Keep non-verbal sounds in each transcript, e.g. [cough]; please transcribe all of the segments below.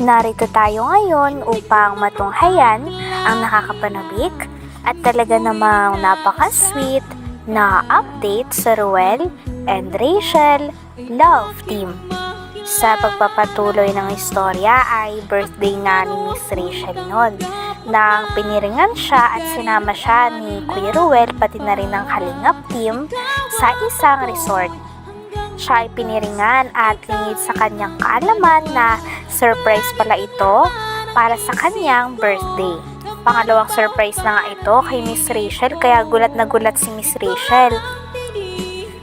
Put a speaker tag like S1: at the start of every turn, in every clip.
S1: Narito tayo ngayon upang matunghayan ang nakakapanabik at talaga namang napaka-sweet na update sa Ruel and Rachel Love Team. Sa pagpapatuloy ng istorya ay birthday nga ni Miss Rachel noon nang piniringan siya at sinama siya ni Kuya Ruel pati na rin ng Kalingap Team sa isang resort siya ay piniringan at lingid sa kanyang kaalaman na surprise pala ito para sa kanyang birthday. Pangalawang surprise na nga ito kay Miss Rachel kaya gulat na gulat si Miss Rachel.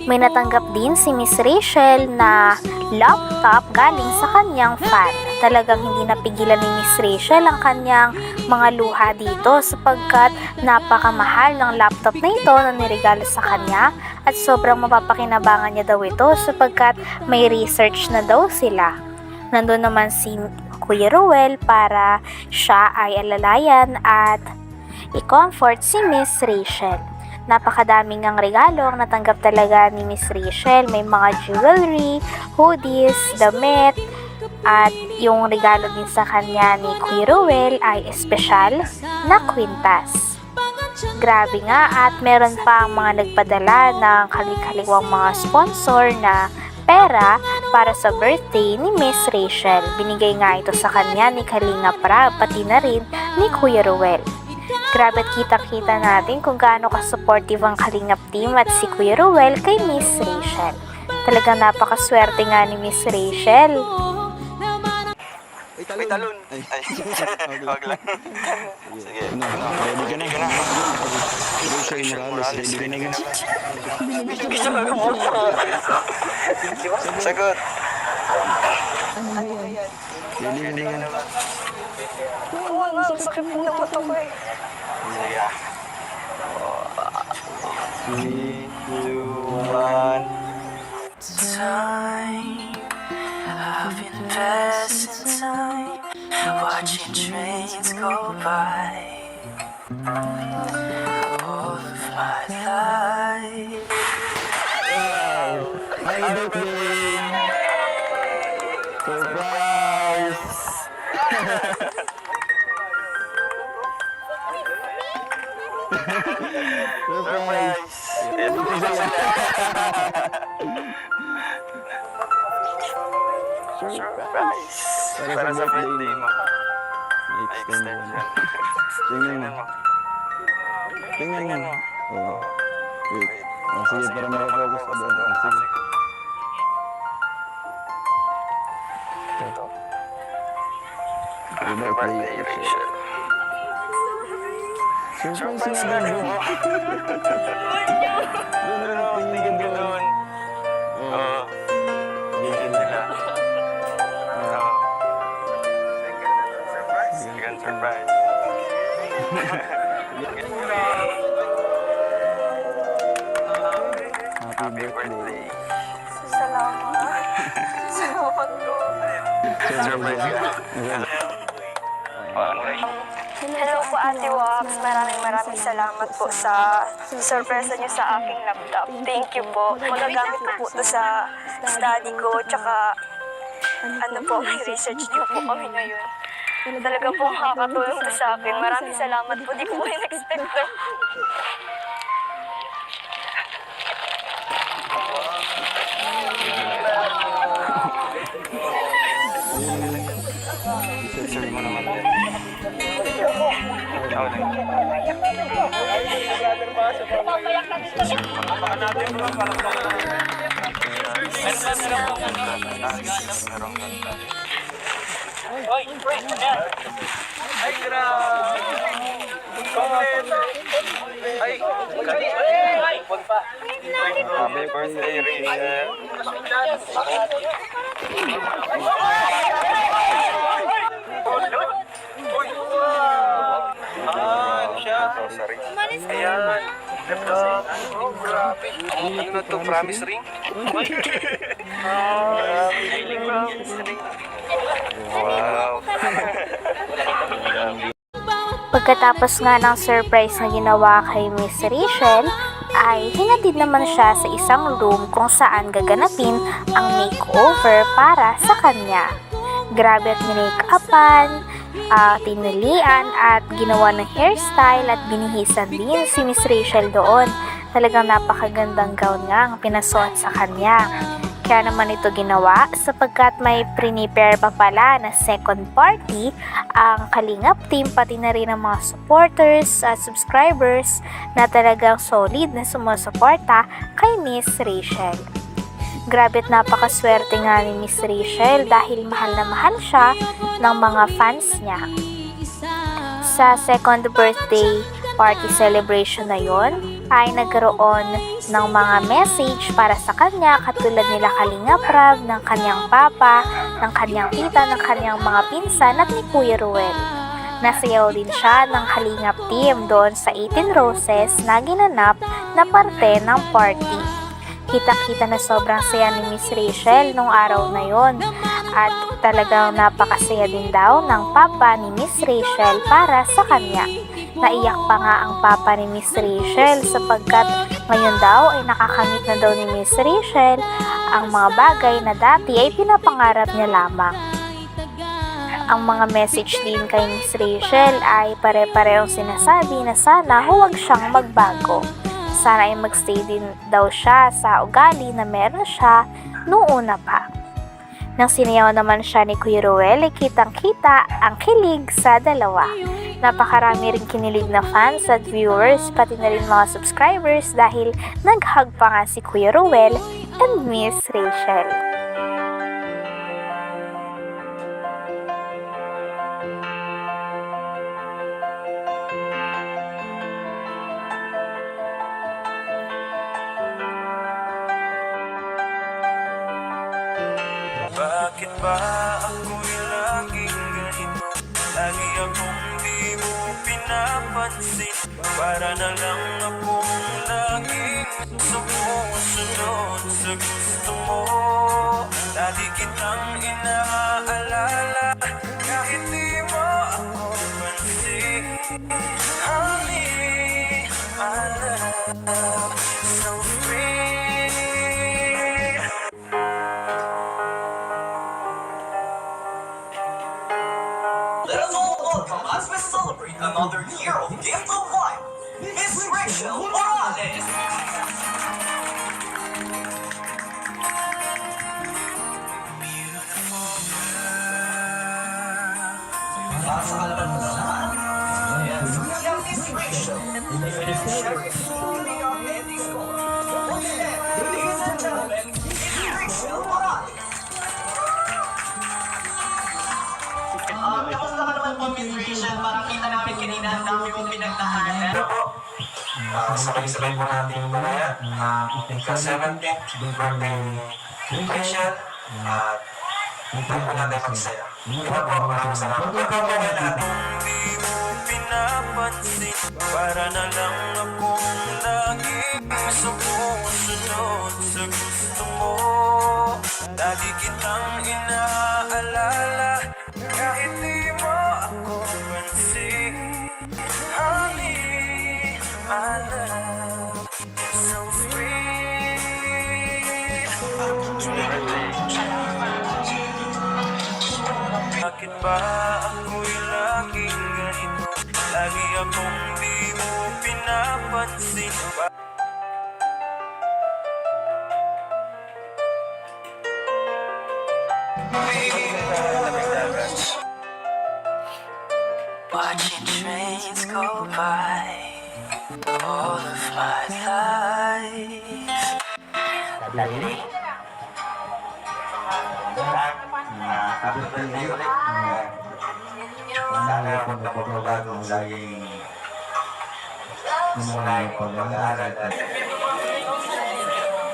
S1: May natanggap din si Miss Rachel na laptop galing sa kanyang fan. Talagang hindi napigilan ni Miss Rachel ang kanyang mga luha dito sapagkat napakamahal ng laptop na ito na niregalo sa kanya at sobrang mapapakinabangan niya daw ito sapagkat may research na daw sila. Nandun naman si Kuya Ruel para siya ay alalayan at i-comfort si Miss Rachel. Napakadaming ang regalo ang natanggap talaga ni Miss Rachel. May mga jewelry, hoodies, damit, at yung regalo din sa kanya ni Kuya Ruel ay espesyal na kwintas. Grabe nga at meron pa ang mga nagpadala ng kalikaliwang mga sponsor na pera para sa birthday ni Miss Rachel. Binigay nga ito sa kanya ni Kalinga Pra pati na rin ni Kuya Ruel. Grabe at kita-kita natin kung gaano ka-supportive ang Kalingap team at si Kuya Ruel kay Miss Rachel. Talagang napakaswerte nga ni Miss Rachel.
S2: Talon.
S3: Ay, talon.
S2: Ay,
S3: Ay, [laughs] wag lang. Sige.
S2: Ano,
S3: Ready ka na, ka na.
S2: Rachel Morales, ready ka na.
S3: Sagot.
S2: Ready ka na.
S3: Wala, sakit mo na mata ko eh. Sige. Three, two, one.
S4: time passing time Watching trains go by All of my life
S2: Happy birthday! Surprise! Surprise!
S3: Surprise.
S2: Para
S3: Para
S2: sa birthday mo.
S3: mo.
S2: Extend mo. Tingnan mo. Tingnan mo. Oh. Wait. Oh, sige, para makafocus ka doon. Oh, sige.
S3: Ito.
S2: Happy
S3: birthday, Rachel.
S2: Surprise [laughs] nga doon. Doon na lang, tingin ka doon.
S5: Hello po Ate Wax. Maraming maraming salamat po sa surprise niyo sa aking laptop. Thank you po. Magagamit ko po ito sa study ko. Tsaka ano po, may [laughs] research niyo po kami ngayon. Talaga po makakatulong to sa akin. Maraming salamat po. Di ko po in-expect to.
S3: Deserve mo naman din. Ikaw lang. Merong ganda. Happy birthday, Rachel. Ah, siya. Ayan. Oh, grabe. Ano to? Promise ring? Ah, promise ring.
S1: Pagkatapos nga ng surprise na ginawa kay Miss Rachel, ay hinatid naman siya sa isang room kung saan gaganapin ang makeover para sa kanya. Grabe at minake-upan, ah, tinulian at ginawa ng hairstyle at binihisan din si Miss Rachel doon. Talagang napakagandang gown nga ang pinasuot sa kanya. Kaya naman ito ginawa sapagkat may prepare pa pala na second party ang Kalingap team pati na rin ang mga supporters at subscribers na talagang solid na sumusuporta kay Miss Rachel. Grabe at napakaswerte nga ni Miss Rachel dahil mahal na mahal siya ng mga fans niya. Sa second birthday party celebration na yon ay nagkaroon ng mga message para sa kanya katulad nila Kalinga Prab, ng kanyang papa, ng kanyang tita, ng kanyang mga pinsan at ni Kuya Ruel. Nasayaw din siya ng Kalingap team doon sa 18 Roses na ginanap na parte ng party. Kita-kita na sobrang saya ni Miss Rachel nung araw na yon at talagang napakasaya din daw ng papa ni Miss Rachel para sa kanya. Naiyak pa nga ang papa ni Miss Rachel sapagkat ngayon daw ay nakakamit na daw ni Miss Rachel ang mga bagay na dati ay pinapangarap niya lamang. Ang mga message din kay Miss Rachel ay pare-parehong sinasabi na sana huwag siyang magbago. Sana ay magstay din daw siya sa ugali na meron siya noong pa. Nang sinayaw naman siya ni Kuya Ruel, ay kitang-kita ang kilig sa dalawa. Napakarami rin kinilig na fans at viewers, pati na rin mga subscribers dahil nag-hug pa nga si Kuya Ruel and Miss Rachel.
S4: Bakit ba ako'y laging ganito? Lagi akong di mo pinapansin. Para na lang akong laging sumusunod sa gusto mo. Lagi kitang inaalala
S6: as we celebrate another year of gift of life, Miss Rachel Morales.
S3: Sabay-sabay po natin mamaya uh, sa 17th birthday ni Rachel at tayo po natin magsaya. Di ba po? Maraming salamat. Pagkakaroon natin.
S4: Di mo pinapansin Para na lang akong laging sumusunod sa gusto mo Lagi kitang inaalala Bakit ba ako'y laging ganito? Lagi akong di mo pinapansin Ba- Watching trains go by all of my life.
S3: Happy birthday ulit. Sana magpapagbago laging sumulat yung pag-aaral at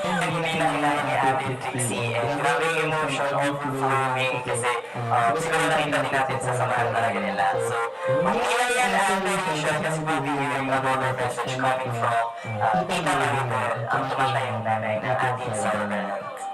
S7: Hindi nakilala ni Ate Trixie. And grabe yung emotion overflowing kasi uh, siguro nakita din natin sa samahan talaga nila. So, kung ilan yan ang emotion kasi bibigyan yung mga roller message coming from uh, Tita Maribel, ang tumata yung nanay na ating Solomon.